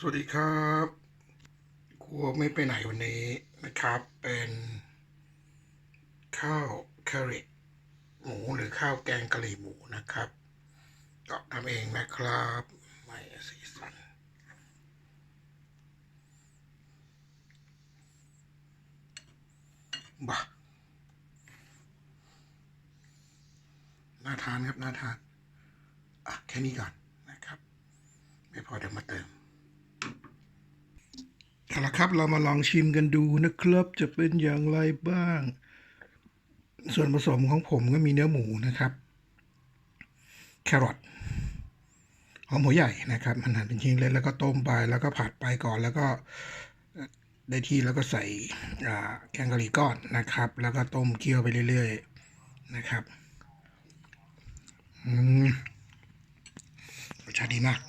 สวัสดีครับครัวไม่ไปไหนวันนี้นะครับ เป็นข้าวแครอทหมูหรือข้าวแกงกะหรี่หมูนะครับ ก็ทำเองนะครับไม่สีสันบ้าน่าทานครับน่าทานอะแค่นี้ก่อนนะครับ ไม่พอเดี๋ยวมาเติม เอาละครับ เรามาลองชิมกันดูนะครับ จะเป็นอย่างไรบ้าง ส่วนผสมของผมก็มีเนื้อหมูนะครับ แครอทหอมหัวใหญ่นะครับมันหั่นเป็นชิ้นเล็กแล้วก็ต้มไปแล้วก็ผัดไปก่อนแล้วก็ได้ที่แล้วก็ใส่แกงกะหรี่ก้อนนะครับ แล้วก็ต้มเคี่ยวไปเรื่อยๆนะครับอืมรสชาติดีมาก